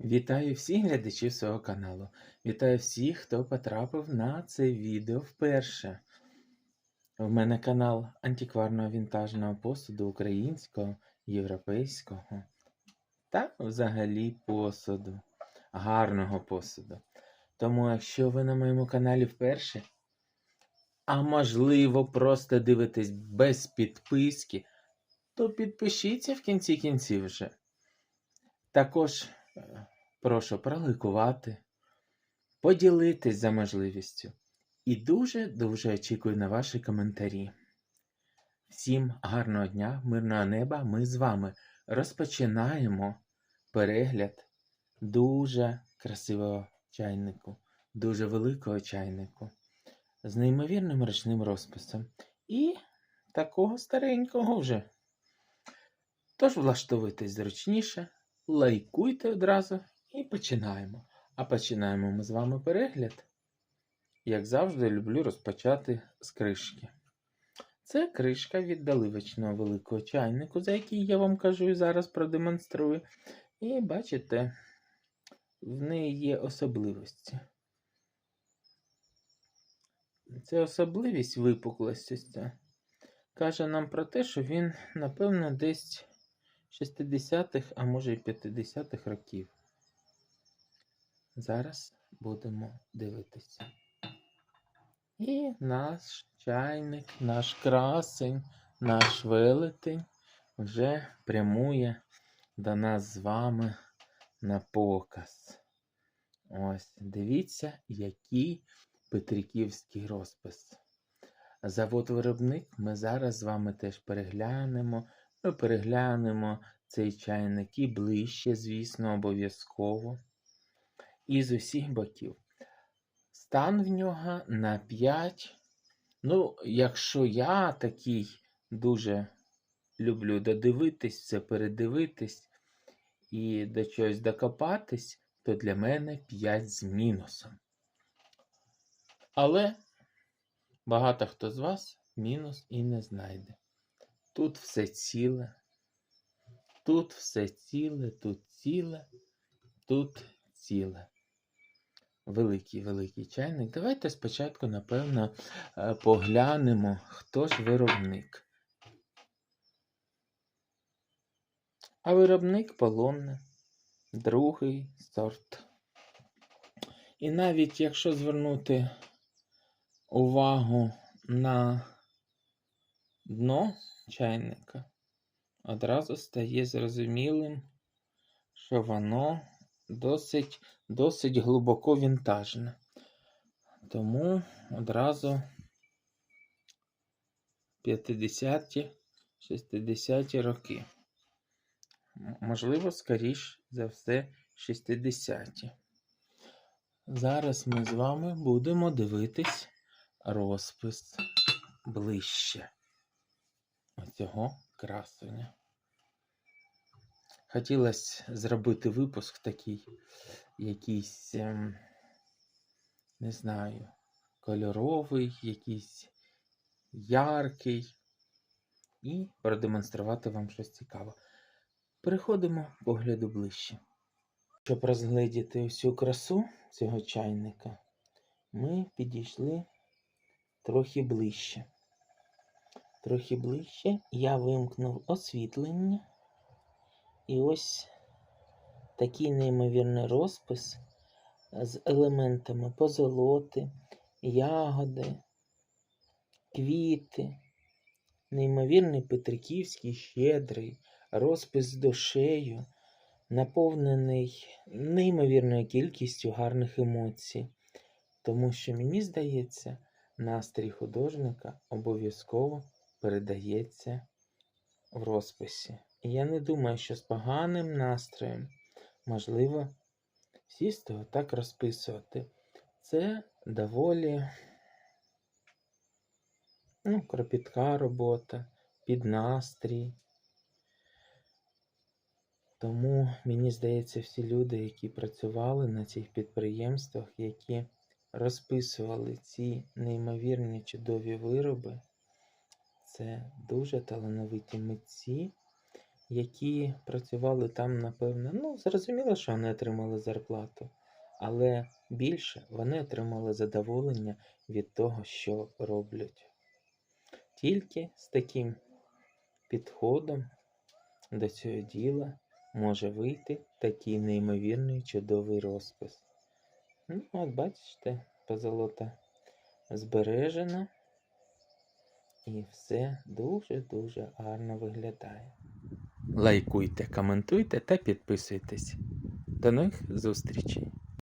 Вітаю всіх глядачів свого каналу. Вітаю всіх, хто потрапив на це відео вперше. В мене канал антикварного вінтажного посуду українського, європейського та взагалі посуду, гарного посуду. Тому, якщо ви на моєму каналі вперше, а можливо, просто дивитесь без підписки, то підпишіться в кінці кінців вже. Також прошу пролайкувати, поділитись за можливістю. І дуже-дуже очікую на ваші коментарі. Всім гарного дня, мирного неба. Ми з вами розпочинаємо перегляд дуже красивого чайнику, дуже великого чайнику з неймовірним ручним розписом. І такого старенького вже. Тож влаштовуйтесь зручніше, лайкуйте одразу і починаємо. А починаємо ми з вами перегляд. Як завжди, люблю розпочати з кришки. Це кришка від доливочного великого чайнику, за який я вам кажу і зараз продемонструю. І бачите, в неї є особливості. Це особливість випуклості каже нам про те, що він, напевно, десь 60-х, а може і 50-х років. Зараз будемо дивитися. І наш чайник, наш красень, наш велетень вже прямує до нас з вами на показ. Ось, дивіться, який петриківський розпис. Завод-виробник ми зараз з вами теж переглянемо. Ми переглянемо цей чайник і ближче, звісно, обов'язково. І з усіх боків. Стан в нього на 5. Ну, якщо я такий дуже люблю додивитись, все передивитись і до чогось докопатись, то для мене 5 з мінусом. Але багато хто з вас мінус і не знайде. Тут все ціле, тут все ціле, тут ціле, тут ціле. Великий великий чайник. Давайте спочатку, напевно, е, поглянемо, хто ж виробник. А виробник полонне, другий сорт. І навіть якщо звернути увагу на дно чайника, одразу стає зрозумілим, що воно досить, досить глибоко вінтажне. Тому одразу 50-ті, 60-ті роки. Можливо, скоріш за все, 60-ті. Зараз ми з вами будемо дивитись розпис ближче оцього красення. Хотілося зробити випуск такий, якийсь, не знаю, кольоровий, якийсь яркий, і продемонструвати вам щось цікаве. Переходимо погляду ближче. Щоб розгледіти всю красу цього чайника, ми підійшли трохи ближче. Трохи ближче я вимкнув освітлення. І ось такий неймовірний розпис з елементами позолоти, ягоди, квіти, неймовірний Петриківський щедрий, розпис з душею, наповнений неймовірною кількістю гарних емоцій. Тому що мені здається, настрій художника обов'язково передається в розписі. І я не думаю, що з поганим настроєм можливо сісти отак розписувати. Це доволі ну, кропітка робота, під настрій. Тому мені здається, всі люди, які працювали на цих підприємствах, які розписували ці неймовірні чудові вироби, це дуже талановиті митці, які працювали там, напевно, ну, зрозуміло, що вони отримали зарплату, але більше вони отримали задоволення від того, що роблять. Тільки з таким підходом до цього діла може вийти такий неймовірний чудовий розпис. Ну, от бачите, позолота збережена. І все дуже-дуже гарно виглядає. Лайкуйте, коментуйте та підписуйтесь. До нових зустрічей!